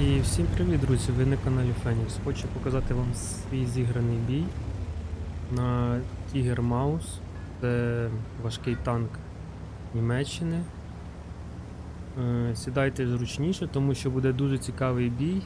І всім привіт, друзі! Ви на каналі Фенікс. Хочу показати вам свій зіграний бій на Tiger Маус. Це важкий танк Німеччини. Е, Сідайте зручніше, тому що буде дуже цікавий бій.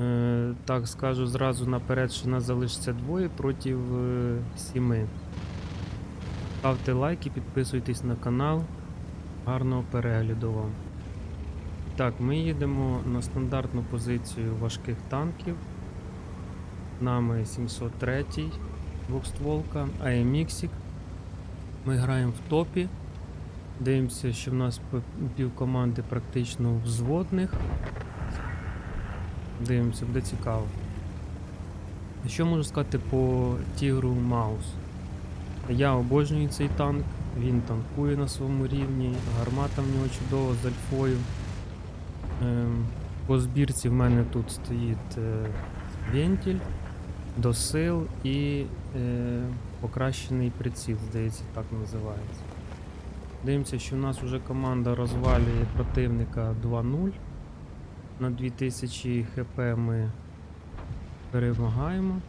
Е, Так скажу зразу наперед, що нас залишиться двоє проти е, сіми. Ставте лайки, підписуйтесь на канал. Гарного перегляду вам. Так, ми їдемо на стандартну позицію важких танків. Нами 703 двохстволка, AMX. Ми граємо в топі. Дивимося, що в нас півкоманди практично взводних. Дивимося, буде цікаво. Що можу сказати по Тігру Маус? Я обожнюю цей танк, він танкує на своєму рівні, гармата в нього чудова з альфою. Ем, По збірці в мене тут стоїть е, вентиль, досил і е, покращений приціл, здається, так називається. Дивимося, що в нас вже команда розвалює противника 2-0. На 2000 хп ми перемагаємо.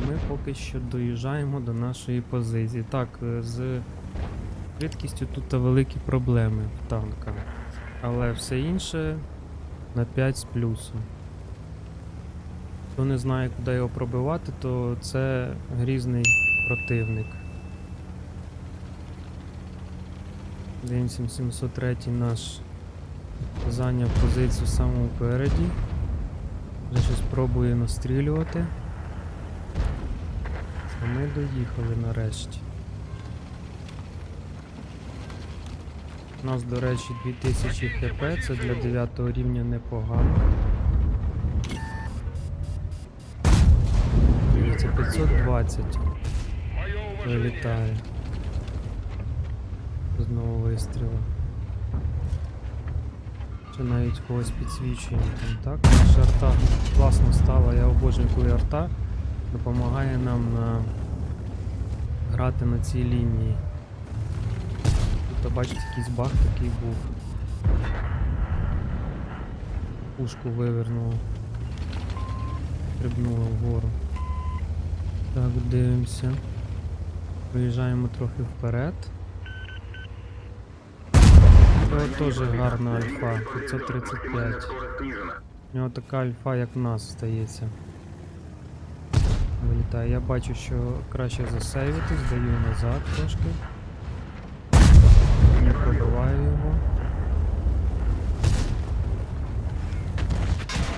Ми поки що доїжджаємо до нашої позиції. Так, е, з швидкістю тут великі проблеми в танка. Але все інше на 5 з плюсом. Хто не знає, куди його пробивати, то це грізний противник. День 703 наш зайняв позицію самому переді. Вже щось пробує настрілювати. Доїхали нарешті. У нас, до речі, 2000 хп, це для 9 рівня непогано. Дивіться, 520 вилітає. Знову вистріли. Чи навіть когось підсвічуємо там, так? Наша арта класно стала, я обожнюю, арта допомагає нам на... грати на цій лінії. Тут бачите, якийсь баг такий був. Пушку вивернуло. Стрибнуло вгору. Так, дивимося. Виїжджаємо трохи вперед. Це теж гарна альфа, 535. Скорость. У нього така альфа, як в нас стається. Вилітає. Я бачу, що краще засейвити, здаю назад трошки. Не пробиваю його.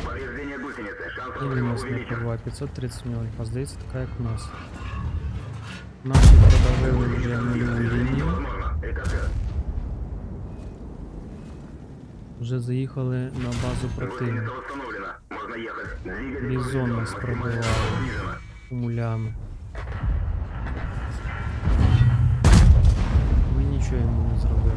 Повреждение гусеницы. Шанс І він взрыва нас не увеличен. пробиває. 530 у нього альфа. Здається, така як у нас. Наші продавили вже нульову лінію. Возможно. ЭКТ. Вже заїхали на базу противника. Гусеница установлена. Можно ехать. Двигатель Бізон нас поврежден. пробиває. Мулями. Ми нічого йому не зробили.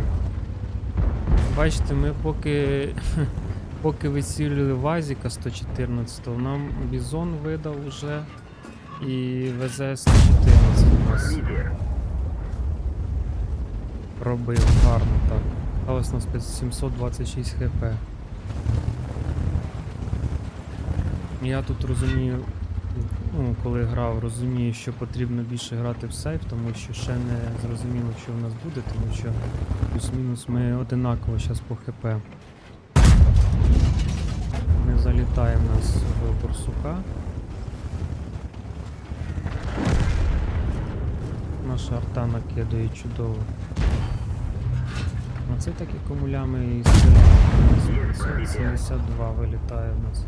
Бачите, ми поки. Поки висілювали Вазіка 114, нам Бізон видав уже і ВЗ 114 у нас пробив гарно так. Сталося нас 726 хп. Я тут розумію, ну, коли грав, розумію, що потрібно більше грати в сейф, тому що ще не зрозуміло, що в нас буде, тому що плюс-мінус ми одинаково зараз по хп. Не залітає в нас в борсука. Наша арта накидає чудово. А це такі комулями і 72 вилітає в нас.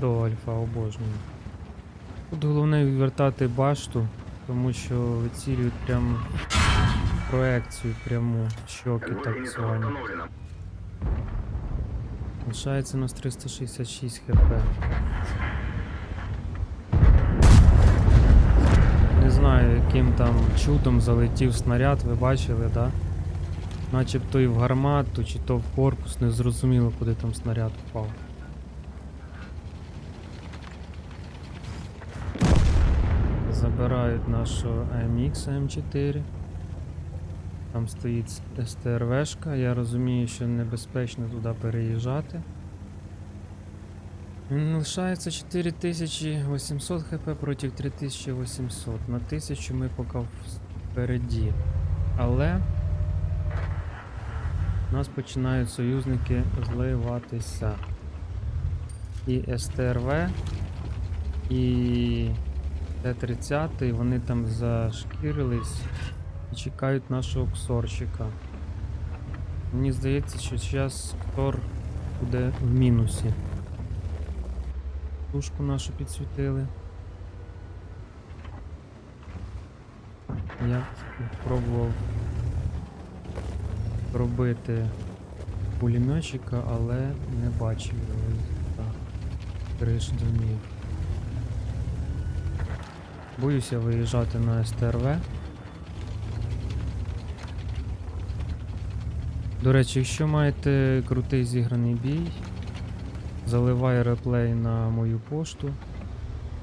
До альфа обожнюю. Тут головне відвертати башту, тому що вицілюють прям проекцію пряму щоки так звані. Лишається нас 366 хп. Не знаю, яким там чудом залетів снаряд, ви бачили, да? Начебто і в гармату, чи то в корпус, не зрозуміло, куди там снаряд впав. Забирають нашу AMX М4. Там стоїть СТРВшка, я розумію, що небезпечно туди переїжджати. Лишається 4800 хп проти 3800. На 1000 ми поки впереді. Але у нас починають союзники зливатися. І СТРВ, і Т-30, вони там зашкірились і чекають нашого ксорчика. Мені здається, що зараз Ксор буде в мінусі. Тушку нашу підсвітили. Я пробував робити пулеметчика, але не бачив його. Криш домів. Боюся виїжджати на СТРВ. До речі, якщо маєте крутий зіграний бій, заливай реплей на мою пошту.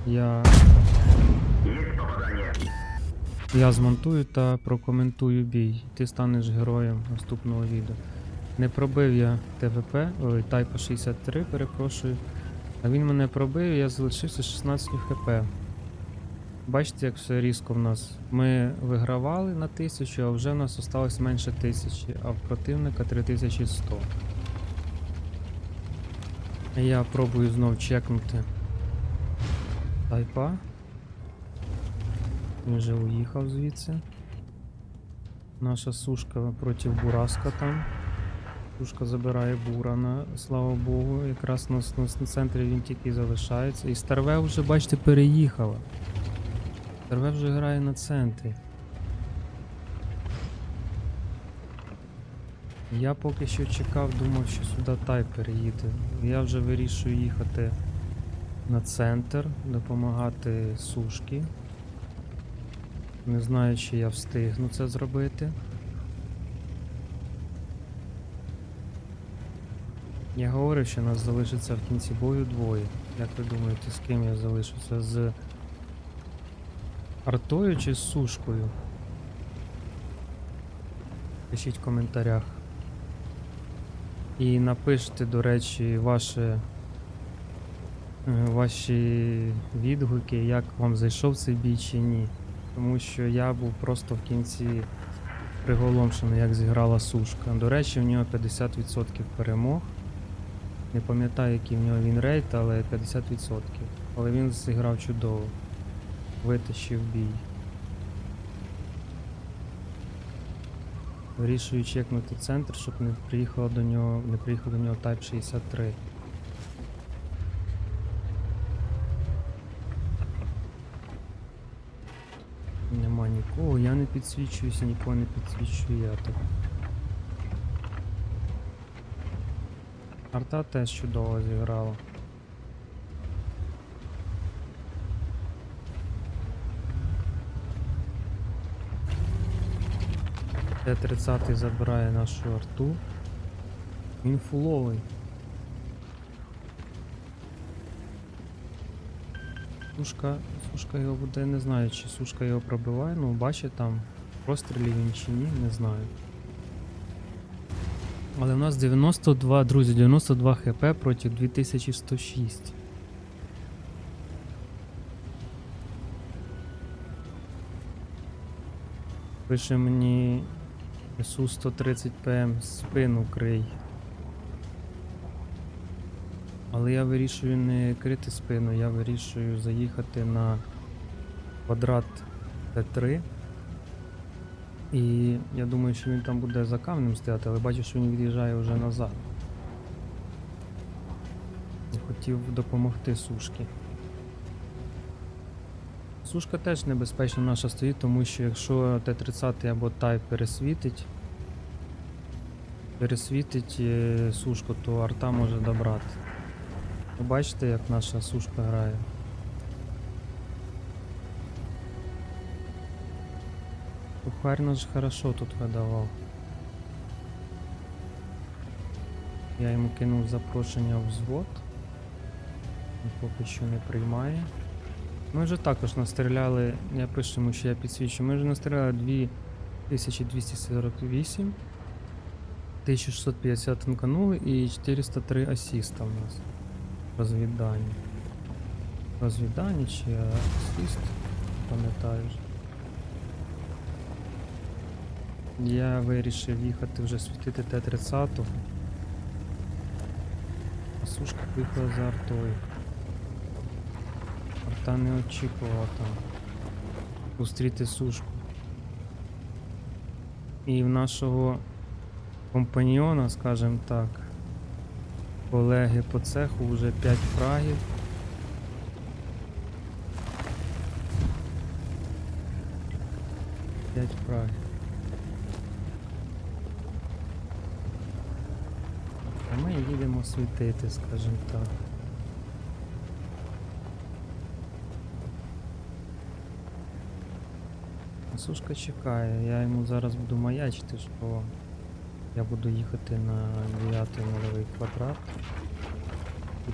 Я, я змонтую та прокоментую бій. Ти станеш героєм наступного відео. Не пробив я ТВП, ой, Тайпа 63, перепрошую. А він мене пробив, я залишився 16 хп. Бачите, як все різко в нас. Ми вигравали на 1000, а вже в нас осталось менше 1000, а в противника 3100. Я пробую знов чекнути тайпа. Він вже уїхав звідси. Наша сушка проти бураска там. Сушка забирає бурана, слава Богу. Якраз на, на, на центрі він тільки залишається. І Старве вже, бачите, переїхала. Старве вже грає на центрі. Я поки що чекав, думав, що сюди тай переїде. Я вже вирішую їхати на центр, допомагати сушки. Не знаю, чи я встигну це зробити. Я говорив, що нас залишиться в кінці бою двоє. Як ви думаєте, з ким я залишуся? З артою чи з сушкою? Пишіть в коментарях. І напишіть, до речі, ваше, е, ваші відгуки, як вам зайшов цей бій чи ні. Тому що я був просто в кінці приголомшений, як зіграла сушка. До речі, в нього 50% перемог. Не пам'ятаю, який в нього він рейд, але 50%. Але він зіграв чудово. Витащив бій. Вирішую чекнути центр, щоб не приїхало до нього, не приїхав до нього Type 63. Нема нікого, я не підсвічуюся, нікого не підсвічую я так. Арта теж чудово зіграла. Т-30 забирає нашу арту. Він фуловий. Сушка, сушка його буде, не знаю, чи сушка його пробиває, ну бачить там прострілів він чи ні, не знаю. Але в нас 92, друзі, 92 хп проти 2106. Пише мені су 130 ПМ спину крий. Але я вирішую не крити спину, я вирішую заїхати на квадрат Т3. І я думаю, що він там буде за камнем стояти, але бачу, що він від'їжджає вже назад. Хотів допомогти сушки. Сушка теж небезпечно наша стоїть, тому що якщо Т-30 або Тай пересвітить, пересвітить е, сушку, то арта може добрати. Ви бачите, як наша сушка грає? Сухарь наш хорошо тут видавав. Я йому кинув запрошення в взвод. Він поки що не приймає. Ми вже також настріляли, я пишу йому, що я підсвічу. Ми вже настріляли дві 1248. 1650 танканули і 403 асіста у нас. Розвідання. Розвідання чи асіст? Пам'ятаю. Я вирішив їхати вже світити Т-30. А сушка поїхала за артою. Арта не очікувала там зустріти сушку. І в нашого компаньйона, скажімо так, колеги по цеху вже 5 фрагів. П'ять фрагів. А ми їдемо світити, скажімо так. Сушка чекає, я йому зараз буду маячити, що я буду їхати на 9 нульовий квадрат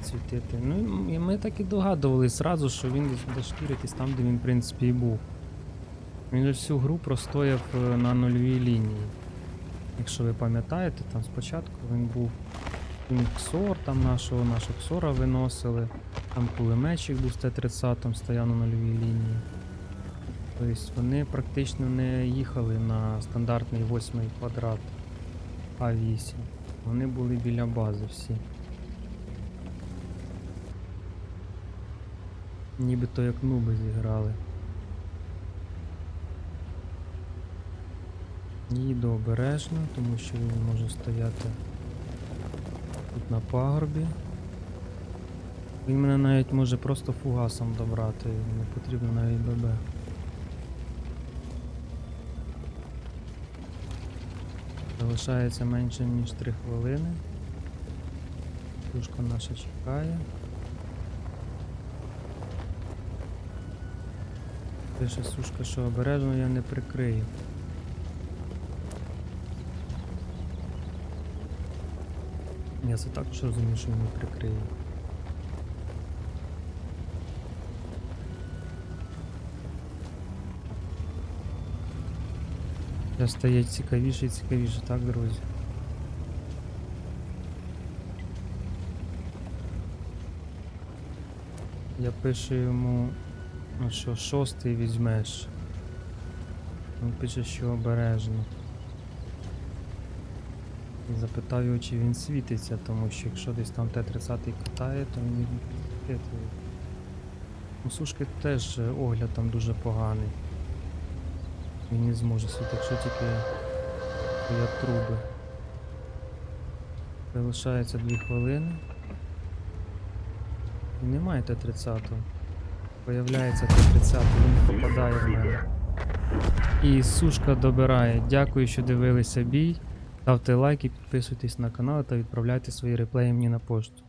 і світити. Ну і ми так і догадувались зразу, що він буде шкіритись там, де він, в принципі, і був. Він всю гру простояв е, на нульовій лінії. Якщо ви пам'ятаєте, там спочатку він був він ксор, там нашого, нашого ксора виносили, там кулеметчик був з Т-30 стояв на нульовій лінії. Тобто вони практично не їхали на стандартний восьмий квадрат А8. Вони були біля бази всі. Нібито як нуби зіграли. Їду обережно, тому що він може стояти тут на пагорбі. Він мене навіть може просто фугасом добрати, не потрібно навіть ББ. Залишається менше ніж 3 хвилини. Тушка наша чекає. Пише сушка, що обережно я не прикрию. Я це також розумію, що не прикриє. Це стає цікавіше і цікавіше, так, друзі? Я пишу йому, ну що шостий візьмеш. Він пише, що обережно. Його, чи він світиться, тому що якщо десь там Т-30 катає, то він не. У сушки теж е, огляд там дуже поганий. Він не зможе світити, якщо тільки стоять труби. Залишається 2 хвилини. І немає Т-30. Появляється Т-30, він попадає в мене. І сушка добирає. Дякую, що дивилися бій. Ставте лайки, підписуйтесь на канал та відправляйте свої реплеї мені на пошту.